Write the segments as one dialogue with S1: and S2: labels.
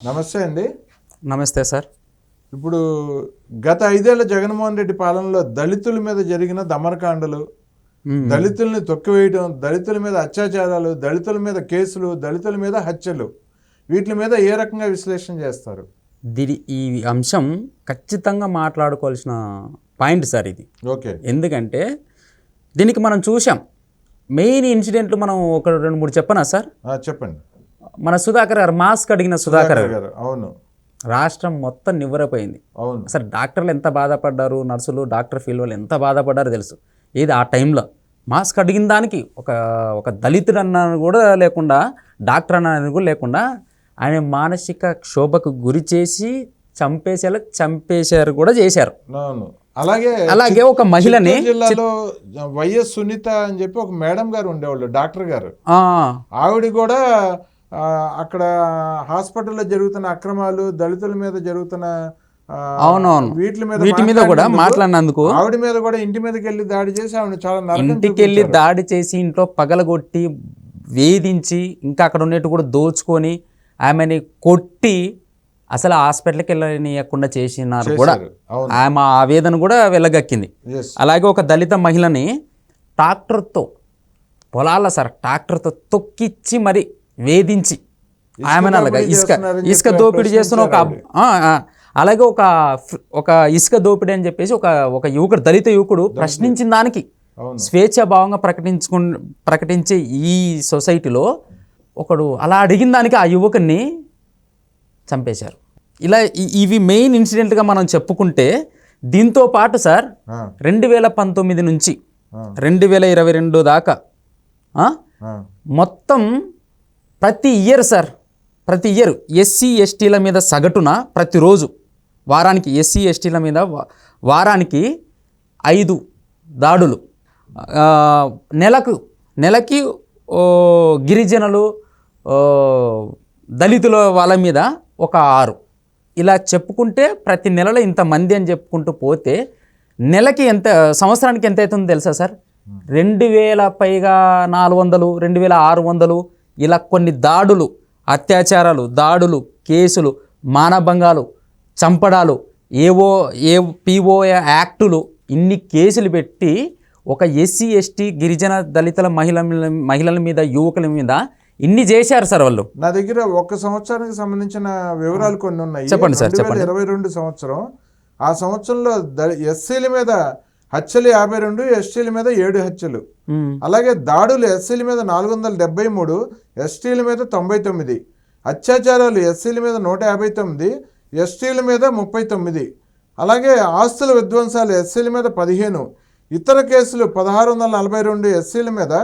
S1: నమస్తే అండి.
S2: నమస్తే సార్.
S1: ఇప్పుడు గత ఐదేళ్ళ జగన్మోహన్ రెడ్డి పాలనలో దళితుల మీద జరిగిన దమనకాండలు
S2: మ్మ్.
S1: దళితుల్ని తొక్కివేయడం దళితుల మీద అత్యాచారాలు దళితుల మీద కేసులు దళితుల మీద హత్యలు వీటి మీద ఏ రకంగా విశ్లేషణ చేస్తారు?
S2: దీని ఈ అంశం ఖచ్చితంగా మాట్లాడుకోవాల్సిన పాయింట్ సార్ ఇది.
S1: ఓకే.
S2: ఎందుకంటే దీనికి మనం చూసాం మెయిన్ ఇన్సిడెంట్లు మనం ఒక రెండు మూడు చెప్పనా సార్?
S1: చెప్పండి.
S2: మన సుధాకర్ గారు మాస్క్ అడిగిన సుధాకర్ గారు
S1: అవును.
S2: రాష్ట్రం మొత్తం నివ్వరపోయింది.
S1: అవును.
S2: అసలు డాక్టర్లు ఎంత బాధపడ్డారు నర్సులు డాక్టర్ ఫీల్డ్ వాళ్ళు ఎంత బాధపడ్డారో తెలుసు. ఏది ఆ టైంలో? మాస్క్ అడిగిన దానికి ఒక ఒక దళితుడు అన్న కూడా లేకుండా డాక్టర్ అన్న కూడా లేకుండా ఆయన మానసిక క్షోభకు గురి చేసి చంపేసేలా చంపేశారు కూడా చేశారు.
S1: అలాగే
S2: అలాగే ఒక మహిళని
S1: జిల్లాలో వైఎస్ సునీత అని చెప్పి ఒక మేడం గారు ఉండేవాళ్ళు డాక్టర్ గారు.
S2: ఆ,
S1: ఆవిడ కూడా అక్కడ హాస్పిటల్లో జరుగుతున్న అక్రమాలు దళితుల మీద జరుగుతున్న ఆ,
S2: అవునవును.
S1: వీటి మీద
S2: వీటి మీద కూడా
S1: మాట్లాడినందుకు ఆవిడ మీద కూడా ఇంటి మీదకి వెళ్ళి దాడి చేసి ఆవిడ చాలా
S2: ఇంటికి వెళ్ళి దాడి చేసి ఇంట్లో పగలగొట్టి వేధించి ఇంకా అక్కడ ఉన్నట్టు కూడా దోచుకొని ఆమెని కొట్టి అసలు హాస్పిటల్కి వెళ్ళనీయకుండా చేసినారు కూడా. ఆమె ఆవేదన కూడా వెళ్ళగక్కింది అలాగే ఒక దళిత మహిళని ట్రాక్టర్తో పొలాల సార్ ట్రాక్టర్తో తొక్కిచ్చి మరి వేధించి ఆమెను అలాగా ఇసుక ఇసుక దోపిడీ చేస్తున్న ఒక. అలాగే ఒక ఒక ఇసుక దోపిడీ అని చెప్పేసి ఒక ఒక యువకుడు దళిత యువకుడు ప్రశ్నించిన దానికి స్వేచ్ఛాభావంగా ప్రకటించుకు ప్రకటించే ఈ సొసైటీలో ఒకడు అలా అడిగిన దానికి ఆ యువకుని చంపేశారు. ఇలా ఇవి మెయిన్ ఇన్సిడెంట్గా మనం చెప్పుకుంటే దీంతో పాటు సార్ రెండు వేల పంతొమ్మిది నుంచి రెండు వేల ఇరవై రెండు దాకా మొత్తం ప్రతి ఇయర్ సార్ ప్రతి ఇయర్ ఎస్సీ ఎస్టీల మీద సగటున ప్రతిరోజు వారానికి ఎస్సీ ఎస్టీల మీద వారానికి ఐదు దాడులు. నెలకు నెలకి గిరిజనులు దళితుల వాళ్ళ మీద ఒక ఆరు. ఇలా చెప్పుకుంటే ప్రతి నెలలో ఇంతమంది అని చెప్పుకుంటూ పోతే నెలకి ఎంత సంవత్సరానికి ఎంత అవుతుందో తెలుసా సార్? రెండు వేల పైగా నాలుగు వందలు రెండు వేల ఆరు వందలు ఇలా కొన్ని దాడులు అత్యాచారాలు దాడులు కేసులు మానభంగాలు చంపడాలు ఏవో ఏ పిఓ యాక్టులు ఇన్ని కేసులు పెట్టి ఒక ఎస్సీ ఎస్టీ గిరిజన దళితుల మహిళల మహిళల మీద యువకుల మీద ఇన్ని చేశారు సార్ వాళ్ళు
S1: నా దగ్గర ఒక్క సంవత్సరానికి సంబంధించిన వివరాలు కొన్ని ఉన్నాయి
S2: చెప్పండి సార్, చెప్పండి.
S1: ఇరవై రెండు సంవత్సరం ఆ సంవత్సరంలో ఎస్సీల మీద హత్యలు యాభై రెండు ఎస్టీల మీద ఏడు హత్యలు. అలాగే దాడులు ఎస్సీల మీద నాలుగు వందల డెబ్బై మూడు ఎస్టీల మీద తొంభై తొమ్మిది అత్యాచారాలు ఎస్సీల మీద నూట యాభై తొమ్మిది ఎస్టీల మీద ముప్పై తొమ్మిది. అలాగే ఆస్తుల విధ్వంసాలు ఎస్సీల మీద పదిహేను ఇతర కేసులు పదహారు వందల నలభై రెండు ఎస్సీల మీద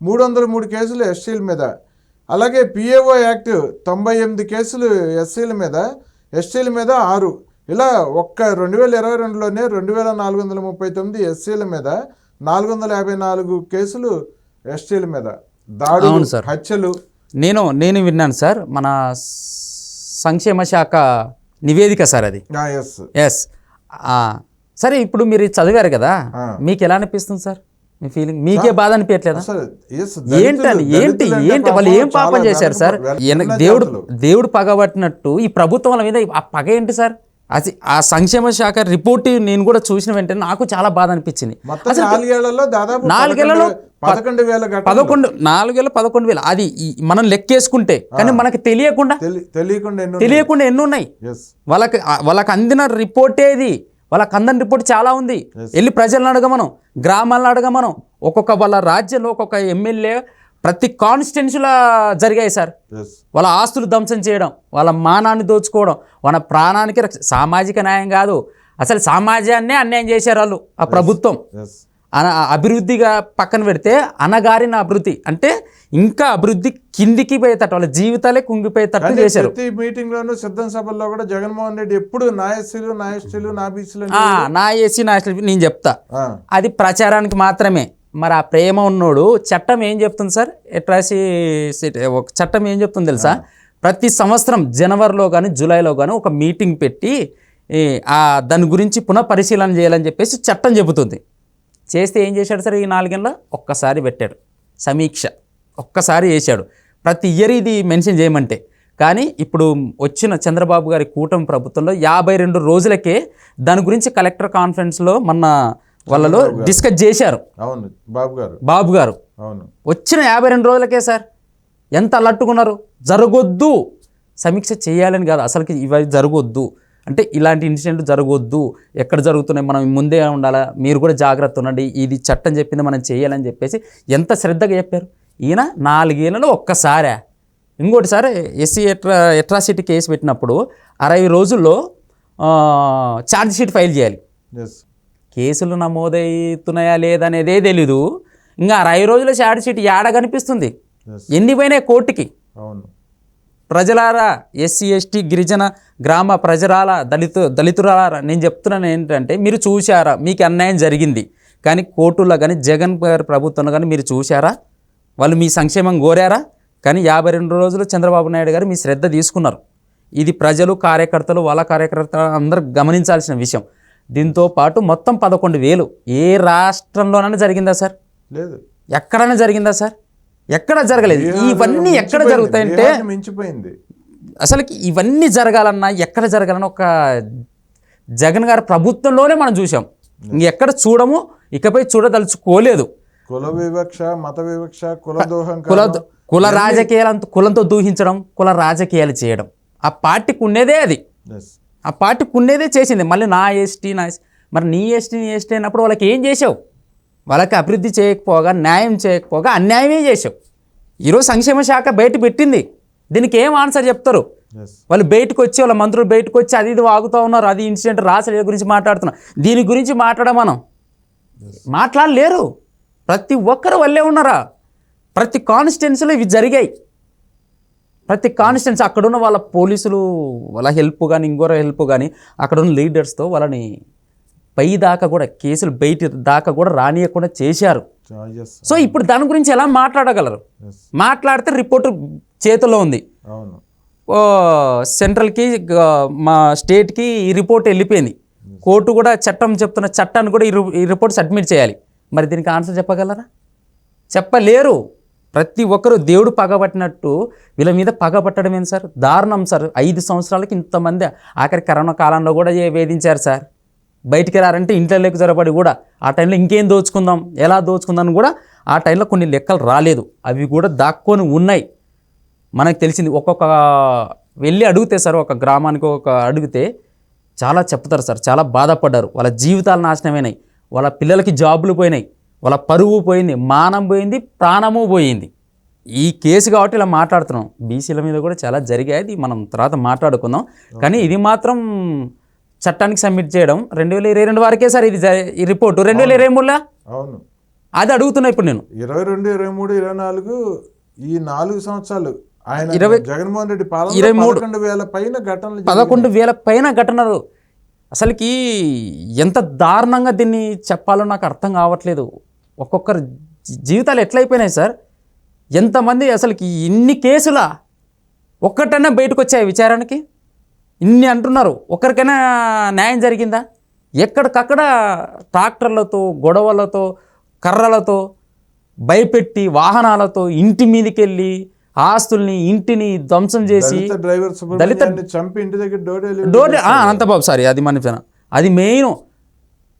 S1: మూడు వందల మూడు కేసులు ఎస్టీల మీద. అలాగే పిఏఓ యాక్ట్ తొంభై ఎనిమిది కేసులు ఎస్సీల మీద ఎస్టీల మీద ఆరు. ఇలా ఒక్క రెండు వేల ఇరవై రెండులోనే రెండు వేల నాలుగు వందల ముప్పై తొమ్మిది ఎస్సీల మీద నాలుగు వందల యాభై నాలుగు కేసులు ఎస్టీల మీద దాడులు
S2: అవును సార్.
S1: హత్యలు.
S2: నేను నేను విన్నాను సార్. మన సంక్షేమ శాఖ నివేదిక సార్ అది.
S1: ఎస్
S2: ఎస్ సరే ఇప్పుడు మీరు చదివారు కదా. మీకు ఎలా అనిపిస్తుంది సార్? మీ ఫీలింగ్ మీకే బాధ అనిపించట్లేదా? ఏంటని ఏంటి ఏంటి వాళ్ళు ఏం
S1: పాపం
S2: చేశారు సార్? దేవుడు. దేవుడు పగబట్టినట్టు ఈ ప్రభుత్వం మీద ఆ పగ ఏంటి సార్? అది ఆ సంక్షేమ శాఖ రిపోర్ట్ నేను కూడా చూసిన వెంటనే నాకు చాలా బాధ అనిపించింది.
S1: నాలుగేళ్ళలో దాదాపు
S2: నాలుగేళ్ళలో
S1: పదకొండు- వేల
S2: పదకొండు నాలుగు వేల పదకొండు వేలు. అది మనం లెక్కేసుకుంటే కానీ మనకి తెలియకుండా
S1: తెలి- తెలియకుండా ఎన్నో
S2: తెలియకుండా ఎన్ని ఉన్నాయి? వాళ్ళకి వాళ్ళకి అందిన రిపోర్టే ఇది వాళ్ళకి అందని రిపోర్ట్ చాలా ఉంది. వెళ్ళి ప్రజలను అడగమనం గ్రామాలను అడగమనం. ఒక్కొక్క వాళ్ళ రాజ్యంలో ఒక్కొక్క ఎమ్మెల్యే ప్రతి కాన్స్టిట్యున్సీలో జరిగాయి సార్. వాళ్ళ ఆస్తులు ధ్వంసం చేయడం వాళ్ళ మానాన్ని దోచుకోవడం వాళ్ళ ప్రాణానికి సామాజిక న్యాయం కాదు. అసలు సమాజాన్నే అన్యాయం చేశారు వాళ్ళు ఆ ప్రభుత్వం. అన అభివృద్ధిగా పక్కన పెడితే అనగారిన అభివృద్ధి అంటే ఇంకా అభివృద్ధి కిందికి పోయేటట్టు వాళ్ళ జీవితాలే కుంగిపోయేటట్టు చేశారు.
S1: ప్రతి మీటింగ్ లోను సిద్ధం సభల్లో కూడా జగన్మోహన్ రెడ్డి ఎప్పుడు నా ఎస్సీలు నా ఎస్టీలు నా బీసీలు
S2: నా ఏసీ నా ఎస్టీ నేను చెప్తా. అది ప్రచారానికి మాత్రమే. మరి ఆ ప్రేమ ఉన్నోడు చట్టం ఏం చెప్తుంది సార్? ఎట్రాసి ఒక చట్టం ఏం చెప్తుంది తెలుసా? ప్రతి సంవత్సరం జనవరిలో కానీ జూలైలో కానీ ఒక మీటింగ్ పెట్టి దాని గురించి పునః పరిశీలన చేయాలని చెప్పేసి చట్టం చెబుతుంది. చేస్తే ఏం చేశాడు సార్ ఈ నాలుగేళ్ళ ఒక్కసారి పెట్టాడు. సమీక్ష. ఒక్కసారి చేశాడు. ప్రతి ఇయర్ ఇది మెన్షన్ చేయమంటే. కానీ ఇప్పుడు వచ్చిన చంద్రబాబు గారి కూటమి ప్రభుత్వంలో యాభై రెండు రోజులకే దాని గురించి కలెక్టర్ కాన్ఫరెన్స్లో మొన్న వాళ్ళలో డిస్కస్ చేశారు.
S1: అవును బాబు గారు.
S2: బాబు గారు.
S1: అవును.
S2: వచ్చిన యాభై రెండు రోజులకే సార్ ఎంత అలట్టుకున్నారు జరగొద్దు. సమీక్ష చేయాలని కాదు అసలుకి ఇవి జరగొద్దు. అంటే ఇలాంటి ఇన్సిడెంట్ జరగొద్దు. ఎక్కడ జరుగుతున్నాయి మనం ముందే ఉండాలా? మీరు కూడా జాగ్రత్త ఉండండి. ఇది చట్టం చెప్పింది మనం చేయాలని చెప్పేసి ఎంత శ్రద్ధగా చెప్పారు? ఈయన నాలుగేళ్ళలో ఒక్కసారే. ఇంకోటిసారి ఎస్సీ ఎట్రా ఎట్రాసిటీ కేసు పెట్టినప్పుడు అరవై రోజుల్లో ఛార్జ్ షీట్ ఫైల్ చేయాలి. కేసులు నమోదవుతున్నాయా లేదనేదే తెలీదు. ఇంకా అరవై రోజుల ఛార్జ్ షీట్ ఏడ కనిపిస్తుంది?
S1: ఎస్
S2: ఎన్ని పోయినాయి కోర్టుకి?
S1: అవును.
S2: ప్రజలారా ఎస్సీ ఎస్టీ గిరిజన గ్రామ ప్రజలాల దళిత దళితులారా నేను చెప్తున్నాను ఏంటంటే మీరు చూశారా మీకు అన్యాయం జరిగింది. కానీ కోర్టులో కానీ జగన్ గారి ప్రభుత్వంలో కానీ మీరు చూశారా? వాళ్ళు మీ సంక్షేమం కోరారా? కానీ యాభై రెండు రోజులు చంద్రబాబు నాయుడు గారు మీ శ్రద్ధ తీసుకున్నారు. ఇది ప్రజలు కార్యకర్తలు వాళ్ళ కార్యకర్తలు అందరూ గమనించాల్సిన విషయం. దీంతో పాటు మొత్తం పదకొండు వేలు. ఏ రాష్ట్రంలోనైనా జరిగిందా సార్?
S1: లేదు.
S2: ఎక్కడైనా జరిగిందా సార్? ఎక్కడ జరగలేదు. ఇవన్నీ ఎక్కడ. జరుగుతాయంటే
S1: మించిపోయింది.
S2: అసలుకి ఇవన్నీ జరగాలన్నా ఎక్కడ జరగాలన్నా ఒక జగన్ గారి ప్రభుత్వంలోనే మనం చూసాం ఇంకెక్కడ చూడము ఇకపై చూడదలుచుకోలేదు.
S1: కుల వివక్ష మత వివక్ష కుల దోహం
S2: కుల కుల రాజకీయాలంత కులంతో దూహించడం కుల రాజకీయాలు చేయడం. ఆ పార్టీకి ఉండేదే అది. ఆ పార్టీకి ఉండేదే చేసింది. మళ్ళీ నా ఎస్టీ నా మరి నీ ఎస్టీ నీ ఎస్టీ అయినప్పుడు వాళ్ళకి ఏం చేసావు? వాళ్ళకి అభివృద్ధి చేయకపోగా న్యాయం చేయకపోగా అన్యాయమే చేసావు. ఈరోజు సంక్షేమ శాఖ బయట పెట్టింది. దీనికి ఏం ఆన్సర్ చెప్తారు? వాళ్ళు బయటకు వచ్చి వాళ్ళ మంత్రులు బయటకు వచ్చి అది ఇది వాగుతూ ఉన్నారు. అది ఇన్సిడెంట్ రాసలే గురించి మాట్లాడుతున్నారు దీని గురించి మాట్లాడ మనం. మాట్లాడలేరు. ప్రతి ఒక్కరు వల్లే ఉన్నారా? ప్రతి కాన్స్టిట్యున్సీలో ఇవి జరిగాయి. ప్రతి కాన్స్టిట్యున్సీ అక్కడున్న వాళ్ళ పోలీసులు వాళ్ళ హెల్ప్ కానీ ఇంకోర హెల్ప్ కానీ అక్కడున్న లీడర్స్తో వాళ్ళని పై దాకా కూడా కేసులు బయట దాకా కూడా రానియకుండా చేశారు. సో ఇప్పుడు దాని గురించి ఎలా మాట్లాడగలరు? మాట్లాడితే రిపోర్ట్ చేతిలో ఉంది. సెంట్రల్కి మా స్టేట్కి ఈ రిపోర్ట్ వెళ్ళిపోయింది. కోర్టు కూడా చట్టం చెప్తున్న చట్టాన్ని కూడా ఈ రిపోర్ట్ సబ్మిట్ చేయాలి. మరి దీనికి ఆన్సర్ చెప్పగలరా? చెప్పలేరు. ప్రతి ఒక్కరు దేవుడు పగబట్టినట్టు వీళ్ళ మీద పగబట్టడం ఏంటి సార్? దారుణం సార్. ఐదు సంవత్సరాలకి ఇంతమంది ఆఖరి కరోనా కాలంలో కూడా వేధించారు సార్? బయటికి రారంటే ఇంట్లో లెక్క జరపడి కూడా ఆ టైంలో ఇంకేం దోచుకుందాం ఎలా దోచుకుందాం కూడా ఆ టైంలో కొన్ని లెక్కలు రాలేదు. అవి కూడా దాక్కొని ఉన్నాయి. మనకు తెలిసింది ఒక్కొక్క వెళ్ళి అడిగితే సార్ ఒక గ్రామానికి ఒక అడిగితే చాలా చెప్తారు సార్. చాలా బాధపడ్డారు. వాళ్ళ జీవితాలు నాశనమైనాయి. వాళ్ళ పిల్లలకి జాబులు పోయినాయి. వాళ్ళ పరువు పోయింది మానం పోయింది ప్రాణము పోయింది. ఈ కేసు కాబట్టి ఇలా మాట్లాడుతున్నాం. బీసీల మీద కూడా చాలా జరిగాయి. మనం తర్వాత మాట్లాడుకుందాం. కానీ ఇది మాత్రం చట్టానికి సబ్మిట్ చేయడం రెండు వేల ఇరవై రెండు వరకే సార్ ఇది ఈ రిపోర్టు. రెండు వేల ఇరవై మూడులో?
S1: అవును.
S2: అది అడుగుతున్నా ఇప్పుడు నేను.
S1: ఇరవై రెండు ఇరవై మూడు ఇరవై నాలుగు ఈ నాలుగు సంవత్సరాలు ఆయన
S2: ఇరవై-
S1: జగన్మోహన్ రెడ్డి పాలన
S2: ఇరవై మూడు.
S1: వేల పైన ఘటనలు.
S2: పదకొండు వేల పైన ఘటనలు. అసలుకి ఎంత దారుణంగా దీన్ని చెప్పాలో నాకు అర్థం కావట్లేదు. ఒక్కొక్కరు జీవితాలు ఎట్లయిపోయినాయి సార్? ఎంతమంది అసలుకి ఇన్ని కేసులా ఒక్కటైనా బయటకు వచ్చాయి విచారణకి? ఇన్ని అంటున్నారు. ఒక్కరికైనా న్యాయం జరిగిందా? ఎక్కడికక్కడ ట్రాక్టర్లతో గొడవలతో కర్రలతో భయపెట్టి వాహనాలతో ఇంటి మీదకి వెళ్ళి ఆస్తుల్ని ఇంటిని ధ్వంసం చేసి
S1: దళిత చంపి ఇంటి దగ్గర డోర్
S2: అనంతబాబు సారీ అది మన అది మెయిన్.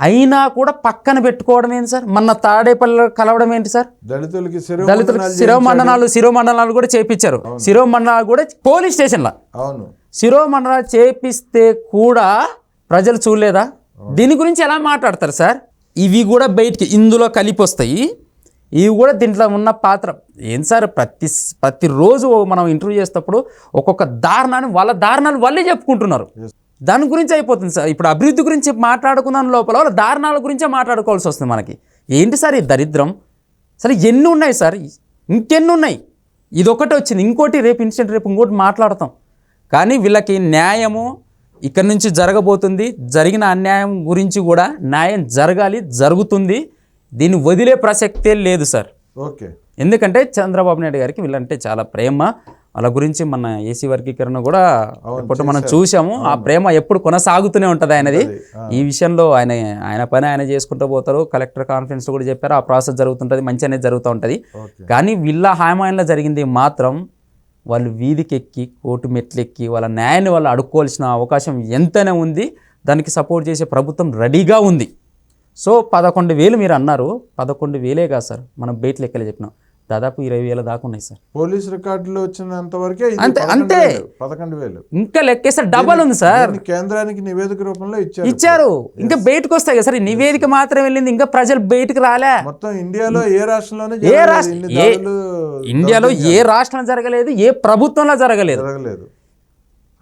S2: అయినా కూడా పక్కన పెట్టుకోవడం ఏంటి సార్? మన తాడేపల్లి కలవడం ఏంటి సార్?
S1: దళితులకి శిరో
S2: దళితులకు శిరోమండనాలు శిరోమండనాలు కూడా చేపించారు శిరోమండనాలు కూడా పోలీస్ స్టేషన్లో.
S1: అవును.
S2: శిరోమండనాలు చేపిస్తే కూడా ప్రజలు చూడలేదా? దీని గురించి ఎలా మాట్లాడతారు సార్? ఇవి కూడా బయటికి ఇందులో కలిపి వస్తాయి ఇవి కూడా దీంట్లో ఉన్న పాత్ర. ఏం సార్ ప్రతి ప్రతిరోజు మనం ఇంటర్వ్యూ చేసేటప్పుడు ఒక్కొక్క దారుణాన్ని వాళ్ళ దారుణాలు వాళ్ళే చెప్పుకుంటున్నారు. దాని గురించి అయిపోతుంది సార్. ఇప్పుడు అభివృద్ధి గురించి మాట్లాడుకున్న లోపల వాళ్ళ దారుణాల గురించే మాట్లాడుకోవాల్సి వస్తుంది మనకి. ఏంటి సార్ ఈ దరిద్రం? సరే ఎన్ని ఉన్నాయి సార్? ఇంకెన్ని ఉన్నాయి? ఇది ఒకటి వచ్చింది. ఇంకోటి రేపు ఇన్సిడెంట్ రేపు ఇంకోటి మాట్లాడతాం. కానీ వీళ్ళకి న్యాయము ఇక్కడి నుంచి జరగబోతుంది. జరిగిన అన్యాయం గురించి కూడా న్యాయం జరగాలి జరుగుతుంది. దీన్ని వదిలే ప్రసక్తే లేదు సార్.
S1: ఓకే.
S2: ఎందుకంటే చంద్రబాబు నాయుడు గారికి వీళ్ళంటే చాలా ప్రేమ. వాళ్ళ గురించి మన ఏసీ వర్గీకరణ కూడా ఇప్పుడు మనం చూసాము ఆ ప్రేమ ఎప్పుడు కొనసాగుతూనే ఉంటుంది ఆయనది. ఈ విషయంలో ఆయన ఆయన పని ఆయన చేసుకుంటూ పోతారు. కలెక్టర్ కాన్ఫరెన్స్ కూడా చెప్పారు. ఆ ప్రాసెస్ జరుగుతుంటుంది మంచి అనేది జరుగుతూ ఉంటుంది. కానీ వీళ్ళ హామాయంలో జరిగింది మాత్రం వాళ్ళు వీధికి ఎక్కి కోర్టు మెట్లెక్కి వాళ్ళ న్యాయాన్ని వాళ్ళు అడుక్కోవాల్సిన అవకాశం ఎంతైనా ఉంది. దానికి సపోర్ట్ చేసే ప్రభుత్వం రెడీగా ఉంది. సో పదకొండు వేలు మీరు అన్నారు. పదకొండు వేలే కాదు సార్. మనం బయట లెక్కలే చెప్పినాం. దాదాపు ఇరవై వేల దాకా ఉన్నాయి సార్.
S1: పోలీస్ రికార్డులో వచ్చినంత వరకే
S2: అంతే- అంతే.
S1: పదకొండు వేలు.
S2: ఇంకా లెక్కేస్తే డబల్ ఉంది సార్.
S1: కేంద్రానికి నివేదిక రూపంలో ఇచ్చారు.
S2: ఇచ్చారు. ఇంకా బయటకు వస్తాయి కదా సార్ నివేదిక మాత్రం వెళ్ళింది ఇంకా ప్రజలు బయటకు రాలే.
S1: మొత్తం ఇండియాలో ఏ రాష్ట్రంలోనే
S2: ఏ రాష్ట్ర ఇండియాలో ఏ రాష్ట్రంలో జరగలేదు ఏ ప్రభుత్వంలో జరగలేదు.
S1: జరగలేదు.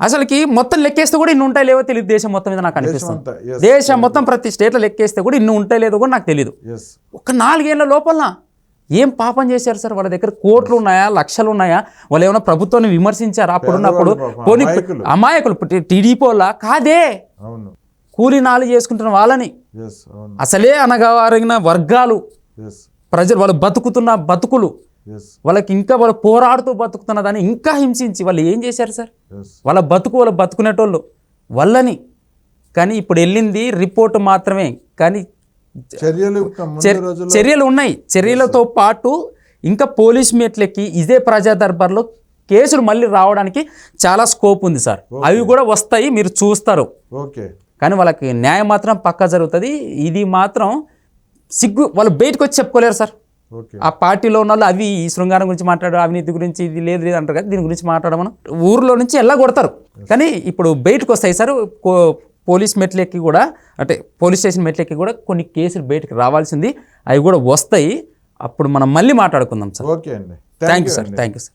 S2: అసలుకి మొత్తం లెక్కేస్తే కూడా ఇన్ని ఉంటాయి లేవో తెలియదు దేశం మొత్తం మీద నాకు అనిపిస్తుంది. దేశం మొత్తం ప్రతి స్టేట్లో లెక్కేస్తే కూడా ఇన్ని ఉంటాయి లేదో కూడా నాకు తెలియదు ఒక నాలుగేళ్ళ లోపల ఏం పాపం చేశారు సార్? వాళ్ళ దగ్గర కోట్లు ఉన్నాయా? లక్షలు ఉన్నాయా? వాళ్ళు ఏమైనా ప్రభుత్వాన్ని విమర్శించారు అప్పుడున్నప్పుడు పోనీ
S1: అమాయకులు.
S2: టీడీపీ వాళ్ళ? కాదే. కూలి నాలు చేసుకుంటున్న వాళ్ళని. అసలే అనగవారిన వర్గాలు. ప్రజలు వాళ్ళు బతుకుతున్న బతుకులు. వాళ్ళకి ఇంకా వాళ్ళు పోరాడుతూ బతుకుతున్న దాన్ని ఇంకా హింసించి వాళ్ళు ఏం చేశారు సార్? వాళ్ళ బతుకు వాళ్ళు బతుకునేటోళ్ళు. వాళ్ళని. కానీ ఇప్పుడు వెళ్ళింది రిపోర్ట్ మాత్రమే. కానీ
S1: చర్యలు
S2: చర్యలు ఉన్నాయి. చర్యలతో పాటు ఇంకా పోలీస్ మేట్లకి ఇదే ప్రజా దర్బార్లో కేసులు మళ్ళీ రావడానికి చాలా స్కోప్ ఉంది సార్. అవి కూడా వస్తాయి మీరు చూస్తారు.
S1: ఓకే.
S2: కానీ వాళ్ళకి న్యాయం మాత్రం పక్కా జరుగుతుంది. ఇది మాత్రం సిగ్గు వాళ్ళు బయటకు వచ్చి చెప్పుకోలేరు సార్. ఆ పార్టీలో ఉన్న వాళ్ళు అవి ఈ శృంగారం గురించి మాట్లాడు అవినీతి గురించి ఇది లేదు లేదు అంటారు కదా దీని గురించి మాట్లాడమను ఊర్లో నుంచి ఎలా కొడతారు. కానీ ఇప్పుడు బయటకు వస్తాయి సార్ పోలీస్ మెట్లెక్కి కూడా అంటే పోలీస్ స్టేషన్ మెట్లెక్కి కూడా కొన్ని కేసులు బయటకు రావాల్సింది. అవి కూడా వస్తాయి. అప్పుడు మనం మళ్ళీ మాట్లాడుకుందాం సార్.
S1: ఓకే అండి.
S2: Thank you sir. Thank you sir.